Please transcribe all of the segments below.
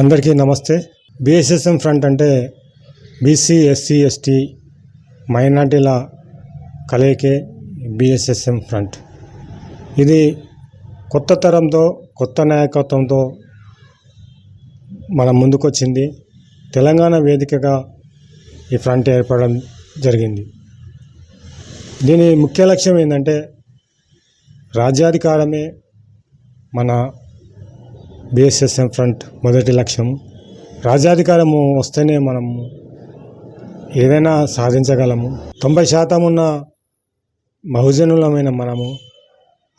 అందరికీ నమస్తే. BSSM front అంటే బీసీ ఎస్సీ ఎస్టీ మైనార్టీల కలయికే బిఎస్ఎస్ఎం ఫ్రంట్. ఇది కొత్త తరంతో కొత్త నాయకత్వంతో మన ముందుకొచ్చింది. తెలంగాణ వేదికగా ఈ ఫ్రంట్ ఏర్పడడం జరిగింది. దీని ముఖ్య లక్ష్యం ఏంటంటే రాజ్యాధికారమే మన బిఎస్ఎస్ఎం ఫ్రంట్ మొదటి లక్ష్యం. రాజ్యాధికారము వస్తేనే మనము ఏదైనా సాధించగలము. తొంభై శాతం ఉన్న బహుజనులమైన మనము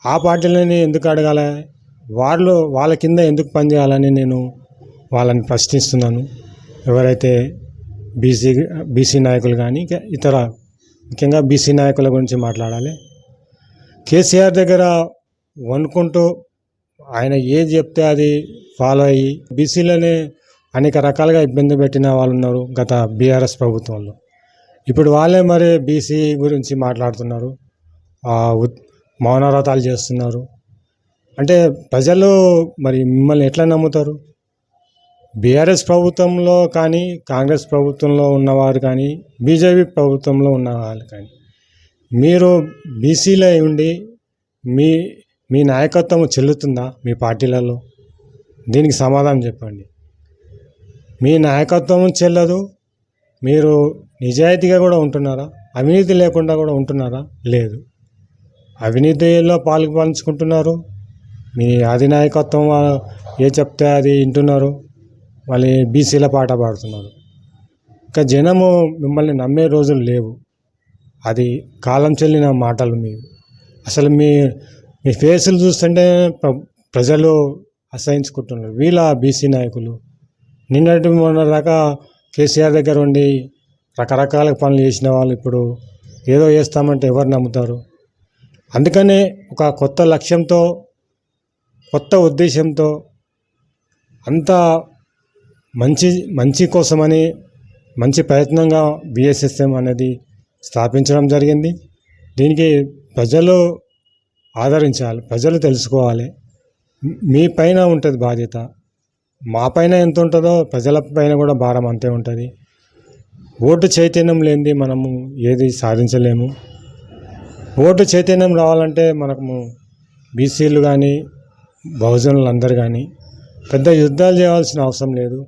ఆ పార్టీలని ఎందుకు అడగాలి? వాళ్ళు వాళ్ళ కింద ఎందుకు పనిచేయాలని నేను వాళ్ళని ప్రశ్నిస్తున్నాను. ఎవరైతే బీసీ బీసీ నాయకులు కానీ ఇతర ముఖ్యంగా బీసీ నాయకుల గురించి మాట్లాడాలి. కేసీఆర్ దగ్గర వణుకుంటూ ఆయన ఏది చెప్తే అది ఫాలో అయ్యి బీసీలోనే అనేక రకాలుగా ఇబ్బంది పెట్టిన వాళ్ళు ఉన్నారు గత బీఆర్ఎస్ ప్రభుత్వంలో. ఇప్పుడు వాళ్ళే మరి బీసీ గురించి మాట్లాడుతున్నారు మౌనవ్రతాలు చేస్తున్నారు. అంటే ప్రజలు మరి మిమ్మల్ని ఎట్లా నమ్ముతారు? బీఆర్ఎస్ ప్రభుత్వంలో కానీ కాంగ్రెస్ ప్రభుత్వంలో ఉన్నవారు కానీ బీజేపీ ప్రభుత్వంలో ఉన్నవారు కానీ మీరు బీసీలో ఉండి మీ మీ నాయకత్వం చెల్లుతుందా మీ పార్టీలలో? దీనికి సమాధానం చెప్పండి. మీ నాయకత్వం చెల్లదు మీరు నిజాయితీగా కూడా ఉంటున్నారా? అవినీతి లేకుండా కూడా ఉంటున్నారా? లేదు. అవినీతిలో పాలు పంచుకుంటున్నారు? మీ అధినాయకత్వం ఏ చెప్తే అది వింటున్నారు? మళ్ళీ బీసీల పాట పాడుతున్నారు. ఇంకా జనము మిమ్మల్ని నమ్మే రోజులు లేవు. అది కాలం చెల్లిన మాటలు మీ అసలు మీ మీ ఫేసులు చూస్తుంటే ప్ర- ప్రజలు అసహించుకుంటున్నారు. వీళ్ళ బీసీ నాయకులు. నిన్నటి మొన్న దాకా కేసీఆర్ దగ్గర ఉండి రకరకాల పనులు చేసిన వాళ్ళు ఇప్పుడు ఏదో చేస్తామంటే ఎవరు నమ్ముతారు? అందుకనే ఒక కొత్త లక్ష్యంతో కొత్త ఉద్దేశంతో అంత మంచి మంచి కోసమని మంచి ప్రయత్నంగా బిఎస్ఎస్ఎం అనేది స్థాపించడం జరిగింది. దీనికి ప్రజలు ఆదరించాలి ప్రజలు తెలుసుకోవాలి. మీ పైన ఉంటుంది బాధ్యత. మా పైన ఎంత ఉంటుందో ప్రజల పైన కూడా భారం అంతే ఉంటుంది. ఓటు చైతన్యం లేనిది మనము ఏది సాధించలేము. ఓటు చైతన్యం రావాలంటే మనము బీసీలు కానీ బహుజనులు అందరు కానీ పెద్ద యుద్ధాలు చేయాల్సిన అవసరం లేదు.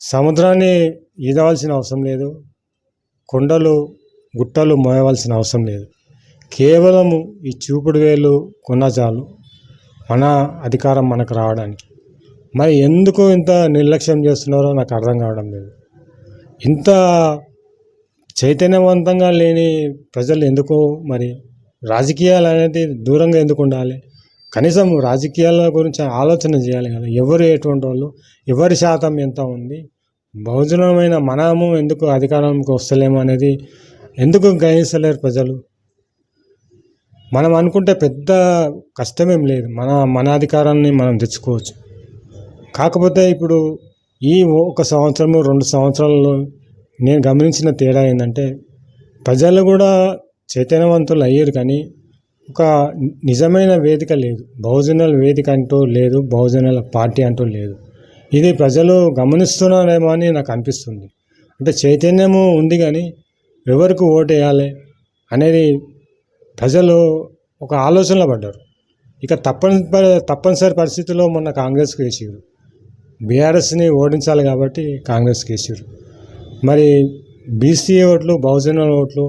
సముద్రాన్ని ఈదవలసిన అవసరం లేదు. కొండలు గుట్టలు మోయవలసిన అవసరం లేదు. కేవలము ఈ చూపుడు వేలు కొన్న చాలు. మన అధికారం మనకు రావడానికి. మరి ఎందుకు ఇంత నిర్లక్ష్యం చేస్తున్నారో నాకు అర్థం కావడం లేదు. ఇంత చైతన్యవంతంగా లేని ప్రజలు ఎందుకు మరి రాజకీయాలు అనేది దూరంగా ఎందుకు ఉండాలి? కనీసం రాజకీయాల గురించి ఆలోచన చేయాలి కదా. ఎవరు ఎటువంటి వాళ్ళు? ఎవరి శాతం ఎంత ఉంది? బహుజనమైన మనము ఎందుకు అధికారంకి వస్తలేము అనేది ఎందుకు గ్రహించలేరు ప్రజలు? మనం అనుకుంటే పెద్ద కష్టమేం లేదు. మన మన అధికారాన్ని మనం తెచ్చుకోవచ్చు. కాకపోతే ఇప్పుడు ఈ ఒక సంవత్సరము రెండు సంవత్సరాలలో నేను గమనించిన తేడా ఏంటంటే ప్రజలు కూడా చైతన్యవంతులు అయ్యారు కానీ ఒక నిజమైన వేదిక లేదు. బహుజనుల వేదిక అంటూ లేదు బహుజనుల పార్టీ అంటూ లేదు. ఇది ప్రజలు గమనిస్తున్నారేమో అని నాకు అనిపిస్తుంది. అంటే చైతన్యము ఉంది కానీ ఎవరికి ఓటు వేయాలి అనేది ప్రజలు ఒక ఆలోచనలో పడ్డారు. ఇక తప్పని తప్పనిసరి పరిస్థితుల్లో మొన్న కాంగ్రెస్కి కేసీరు బీఆర్ఎస్ని ఓడించాలి కాబట్టి కాంగ్రెస్కి కేసీరు మరి బీసీ ఓట్లు బహుజన ఓట్లు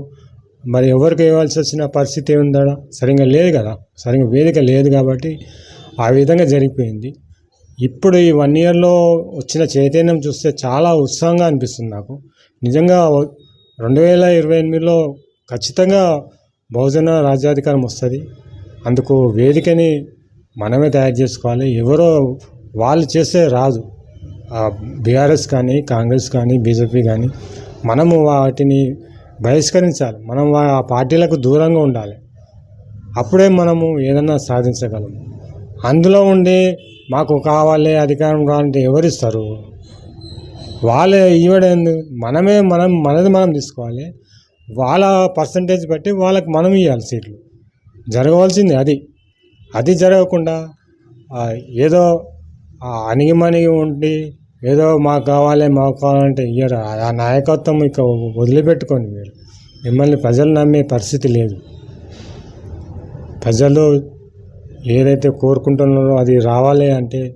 మరి ఎవరికి ఇవ్వాల్సి వచ్చిన పరిస్థితి ఏముందా సరిగ్గా లేదు కదా. సరిగ్గా వేదిక లేదు కాబట్టి ఆ విధంగా జరిగిపోయింది. ఇప్పుడు ఈ వన్ ఇయర్లో వచ్చిన చైతన్యం చూస్తే చాలా ఉత్సాహంగా అనిపిస్తుంది నాకు. నిజంగా రెండు వేల ఇరవై ఎనిమిదిలో ఖచ్చితంగా బహుజన రాజ్యాధికారం వస్తుంది. అందుకు వేదికని మనమే తయారు చేసుకోవాలి. ఎవరో వాళ్ళు చేస్తే రాదు. బీఆర్ఎస్ కానీ కాంగ్రెస్ కానీ బీజేపీ కానీ మనము వాటిని బహిష్కరించాలి. మనం ఆ పార్టీలకు దూరంగా ఉండాలి. అప్పుడే మనము ఏదన్నా సాధించగలము అందులో ఉండి మాకు కావాలి అధికారం కావాలంటే ఎవరిస్తారు వాళ్ళే ఇవ్వడం మనమే మనం మనది మనం తీసుకోవాలి. వాళ్ళ పర్సంటేజ్ బట్టి వాళ్ళకి మనం ఇవ్వాలి సీట్లు. జరగవలసింది అది. అది జరగకుండా ఏదో ఆ ఉండి ఏదో మాకు కావాలి మాకు కావాలంటే ఇయ్యరు. ఆ నాయకత్వం ఇక వదిలిపెట్టుకోండి మీరు. మిమ్మల్ని ప్రజలు నమ్మే పరిస్థితి లేదు. ప్రజలు ఏదైతే కోరుకుంటున్నారో అది రావాలి అంటే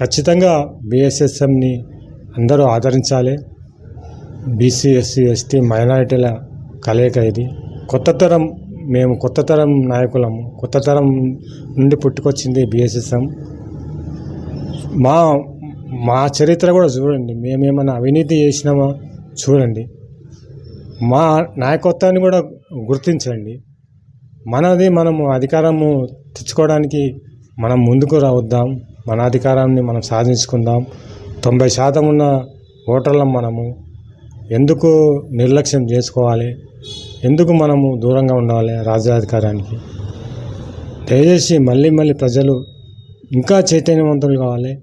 ఖచ్చితంగా బీఎస్ఎస్ఎంని అందరూ ఆదరించాలి. బీసీ ఎస్సీ ఎస్టీ మైనారిటీల కలయిక ఇది కొత్త తరం మేము కొత్త తరం నాయకులము. కొత్త తరం నుండి పుట్టుకొచ్చింది బిఎస్ఎస్ఎం. మా మా చరిత్ర కూడా చూడండి. మేమేమైనా అవినీతి చేసినామా? చూడండి. మా నాయకత్వాన్ని కూడా గుర్తించండి. మనది మనము అధికారము తెచ్చుకోవడానికి మనం ముందుకు రావద్దాం. మన అధికారాన్ని మనం సాధించుకుందాం. తొంభై శాతం ఉన్న ఓటర్లం మనము. ఎందుకు నిర్లక్ష్యం చేసుకోవాలి? ఎందుకు మనము దూరంగా ఉండాలి రాజ్యాధికారానికి? దయచేసి మళ్ళీ మళ్ళీ ప్రజలు ఇంకా చైతన్యవంతులు కావాలి.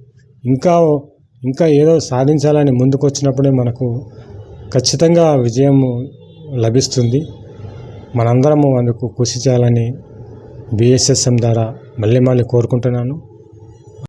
ఇంకా ఇంకా ఏదో సాధించాలని ముందుకు వచ్చినప్పుడే మనకు ఖచ్చితంగా విజయం లభిస్తుంది. మనందరము అందుకు కృషి చేయాలని బిఎస్ఎస్ఎం ద్వారా మళ్ళీ మళ్ళీ కోరుకుంటున్నాను.